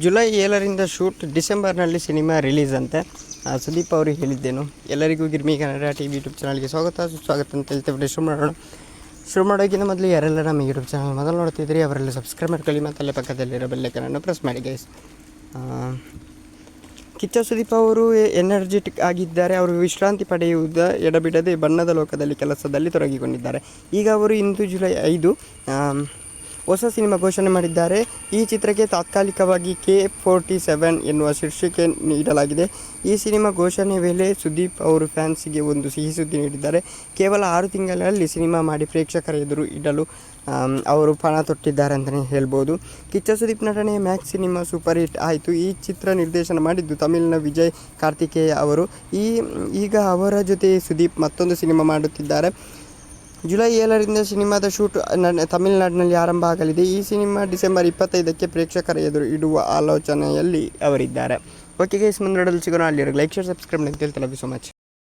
July ಏಳರಿಂದ shoot ಡಿಸೆಂಬರ್ನಲ್ಲಿ cinema release ಅಂತೆ ಸುದೀಪ್ ಅವರು ಹೇಳಿದ್ದೇನು. ಎಲ್ಲರಿಗೂ ಗಿರ್ಮಿ ಕನ್ನಡ ಟಿ ವಿ ಯೂಟ್ಯೂಬ್ ಚಾನಲ್ಗೆ ಸ್ವಾಗತ. ಸುಸ್ವಾಗತ ಅಂತ ಹೇಳ್ತೇವೆ. ಶುರು ಮಾಡೋಣ. ಶುರು ಮಾಡೋಕ್ಕಿಂತ ಮೊದಲು ಯಾರೆಲ್ಲ ನಮ್ಮ ಯೂಟ್ಯೂಬ್ ಚಾನಲ್ ಮೊದಲು ನೋಡ್ತಿದ್ರಿ, ಅವರೆಲ್ಲ ಸಬ್ಸ್ಕ್ರೈಬ್ ಮಾಡ್ಕೊಳ್ಳಿ ಮತ್ತು ಅಲ್ಲೇ ಪಕ್ಕದಲ್ಲಿರೋ ಬೆಲ್ಲೈಕನನ್ನು ಪ್ರೆಸ್ ಮಾಡಿ ಗೈಸ್ ಕಿಚ್ಚ ಸುದೀಪ್ ಅವರು ಎನರ್ಜೆಟಿಕ್ ಆಗಿದ್ದಾರೆ. ಅವರು ವಿಶ್ರಾಂತಿ ಪಡೆಯುವುದ ಎಡಬಿಡದೆ ಬಣ್ಣದ ಲೋಕದಲ್ಲಿ ಕೆಲಸದಲ್ಲಿ ತೊಡಗಿಕೊಂಡಿದ್ದಾರೆ. ಈಗ ಅವರು ಇಂದು ಜುಲೈ ಐದು. ಹೊಸ ಸಿನಿಮಾ ಘೋಷಣೆ ಮಾಡಿದ್ದಾರೆ. ಈ ಚಿತ್ರಕ್ಕೆ ತಾತ್ಕಾಲಿಕವಾಗಿ ಕೆ ಫೋರ್ಟಿ ಸೆವೆನ್ ಎನ್ನುವ ಶೀರ್ಷಿಕೆ ನೀಡಲಾಗಿದೆ. ಈ ಸಿನಿಮಾ ಘೋಷಣೆ ವೇಳೆ ಸುದೀಪ್ ಅವರು ಫ್ಯಾನ್ಸಿಗೆ ಒಂದು ಸಿಹಿ ಸುದ್ದಿ ನೀಡಿದ್ದಾರೆ. ಕೇವಲ ಆರು ತಿಂಗಳಲ್ಲಿ ಸಿನಿಮಾ ಮಾಡಿ ಪ್ರೇಕ್ಷಕರ ಎದುರು ಇಡಲು ಅವರು ಪಣ ತೊಟ್ಟಿದ್ದಾರೆ ಅಂತಲೇ ಹೇಳ್ಬೋದು. ಕಿಚ್ಚ ಸುದೀಪ್ ನಟನೆಯ ಮ್ಯಾಕ್ಸ್ ಸಿನಿಮಾ ಸೂಪರ್ ಹಿಟ್ ಆಯಿತು. ಈ ಚಿತ್ರ ನಿರ್ದೇಶನ ಮಾಡಿದ್ದು ತಮಿಳಿನ ವಿಜಯ್ ಕಾರ್ತಿಕೇಯ ಅವರು. ಈ, ಈಗ ಅವರ ಜೊತೆ ಸುದೀಪ್ ಮತ್ತೊಂದು ಸಿನಿಮಾ ಮಾಡುತ್ತಿದ್ದಾರೆ. ಜುಲೈ ಏಳರಿಂದ ಸಿನಿಮಾದ ಶೂಟ್ ತಮಿಳುನಾಡಿನಲ್ಲಿ ಆರಂಭ ಆಗಲಿದೆ. ಈ ಸಿನಿಮಾ ಡಿಸೆಂಬರ್ ಇಪ್ಪತ್ತೈದಕ್ಕೆ ಪ್ರೇಕ್ಷಕರ ಎದುರು ಇಡುವ ಆಲೋಚನೆಯಲ್ಲಿ ಅವರಿದ್ದಾರೆ. ಓಕೆ ಗೈಸ್ ಮುಂದೆ ಸಿಗೋಣ. ಅಲ್ಲಿರೋ ಲೈಕ್, ಶೇರ್, ಸಬ್ಸ್ಕ್ರೈಬ್ ಅಂತ ಹೇಳ್ತಾರೆ ಸೊ ಮಚ್